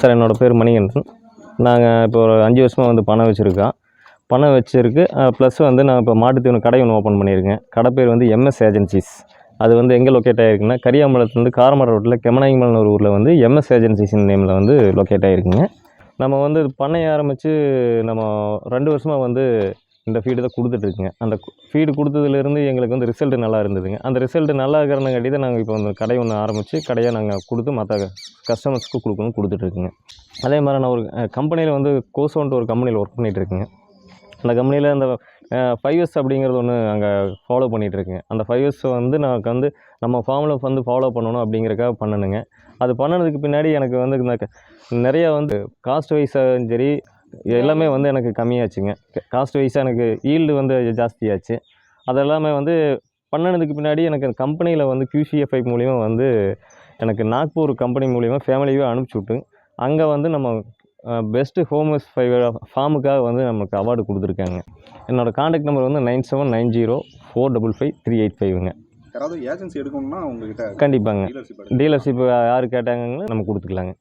Sir என்னோடய பேர் மணிகண்டன். நாங்கள் இப்போ ஒரு அஞ்சு வருஷமாக வந்து பணம் வச்சுருக்கோம். பணம் வச்சுருக்கு. ப்ளஸ் வந்து நான் இப்போ மாட்டுத்தீவன கடை ஒன்று ஓப்பன் பண்ணியிருக்கேன். கடை பேர் வந்து எம்எஸ் ஏஜென்சிஸ் அது வந்து எங்கே லொக்கேட் ஆகிருக்குன்னா கரியாமலத்துலேருந்து காரமர ரோட்டில் கெமனாயிமல்னு ஒரு ஊரில் வந்து எம்எஸ் ஏஜென்சிஸ் நேமில் வந்து லொக்கேட் ஆகிருக்குங்க நம்ம வந்து பண்ணைய ஆரம்பித்து நம்ம ரெண்டு வருஷமாக வந்து இந்த ஃபீடு தான் கொடுத்துட்ருக்குங்க. அந்த ஃபீடு கொடுத்ததுலேருந்து எங்களுக்கு வந்து ரிசல்ட்டு நல்லா இருந்ததுங்க. அந்த ரிசல்ட் நல்லா இருக்கிறனங்காட்டி தான் நாங்கள் இப்போ வந்து கடை ஒன்று ஆரம்பித்து கடையை நாங்கள் கொடுத்து மற்ற கஸ்டமர்ஸ்க்கு கொடுக்கணும் கொடுத்துட்ருக்குங்க. அதே மாதிரி நான் ஒரு கம்பெனியில் வந்து கோசோன்ட்டு ஒரு கம்பெனியில் ஒர்க் பண்ணிகிட்ருக்குங்க அந்த கம்பெனியில் அந்த ஃபைவ் இயர்ஸ் அப்படிங்கிறது ஒன்று அங்கே ஃபாலோ பண்ணிகிட்ருக்கேன் அந்த ஃபைவ் இயர்ஸ் வந்து நான் வந்து நம்ம ஃபார்மில் வந்து ஃபாலோ பண்ணணும் அப்படிங்கிறக்காக பண்ணணுங்க அது பண்ணதுக்கு பின்னாடி எனக்கு வந்து இந்த க- நிறைய வந்து காஸ்ட் வைஸாகவும் சரி எல்லாமே வந்து எனக்கு கம்மியாச்சுங்க. காஸ்ட் வைஸாக எனக்கு ஈல்டு வந்து ஜாஸ்தியாச்சு. அதெல்லாமே வந்து பண்ணினதுக்கு பின்னாடி எனக்கு கம்பெனியில் வந்து QCFI மூலிமா வந்து எனக்கு நாக்பூர் கம்பெனி மூலிமா ஃபேமிலியே அனுப்பிச்சி விட்டு அங்கே வந்து நம்ம பெஸ்ட்டு ஹோமஸ் ஃபைவ் ஃபார்முக்காக வந்து நமக்கு அவார்டு கொடுத்துருக்காங்க. என்னோடய காண்டாக்ட் நம்பர் வந்து nine seven nine zero four double five three eight ஃபைவ்ங்க யாராவது ஏஜென்சி எடுக்கணும்னா உங்ககிட்ட கண்டிப்பாங்க. டீலர்ஷிப் யார் கேட்டாங்கன்னு நம்ம கொடுத்துக்கலாங்க.